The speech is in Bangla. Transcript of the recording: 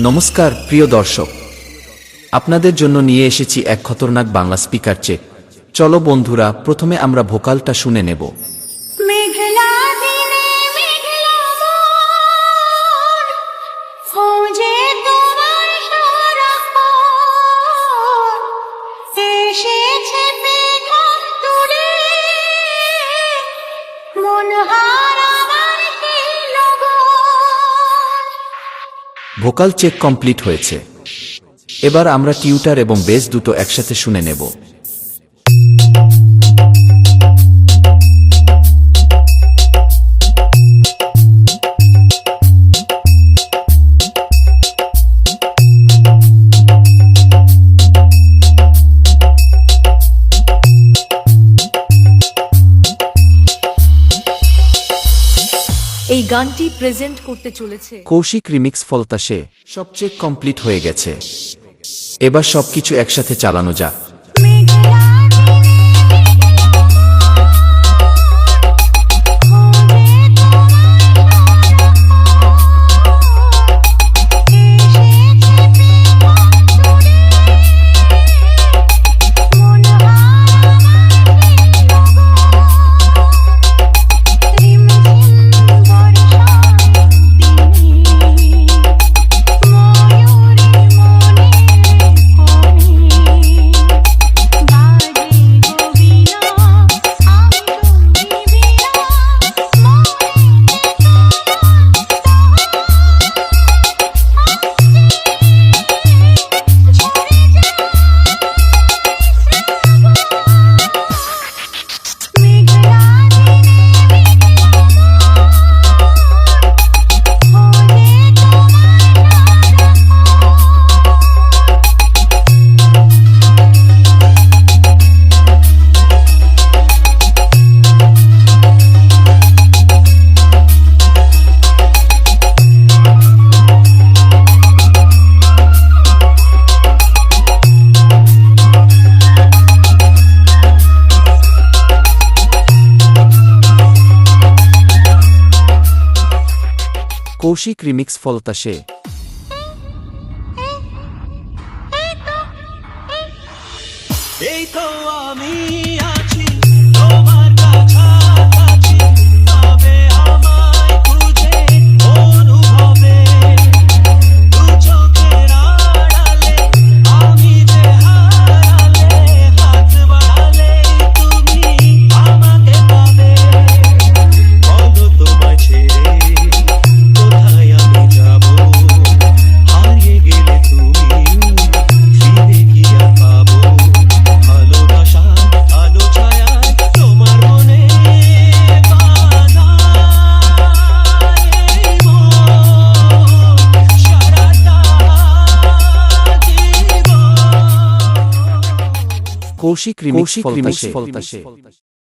নমস্কার প্রিয় দর্শক। আপনাদের জন্য নিয়ে এসেছি এক খতরনাক বাংলা স্পিকার চেক। চলো বন্ধুরা প্রথমে আমরা ভোকালটা শুনে নেব। মন, খোঁজে ভোকাল চেক কমপ্লিট হয়েছে। এবার আমরা টিউটার এবং বেস দুটো একসাথে শুনে নেব। এই গানটি প্রেজেন্ট করতে চলেছে। কৌশিক রিমিক্স ফলতা সে। সবচেয়ে কমপ্লিট হয়ে গেছে। এবার সবকিছু একসাথে চালানো যাক। কৌশিক রিমিক্স ফলতাসে এই তো আমি। কৌশিক রিমিক্স ফলতাসে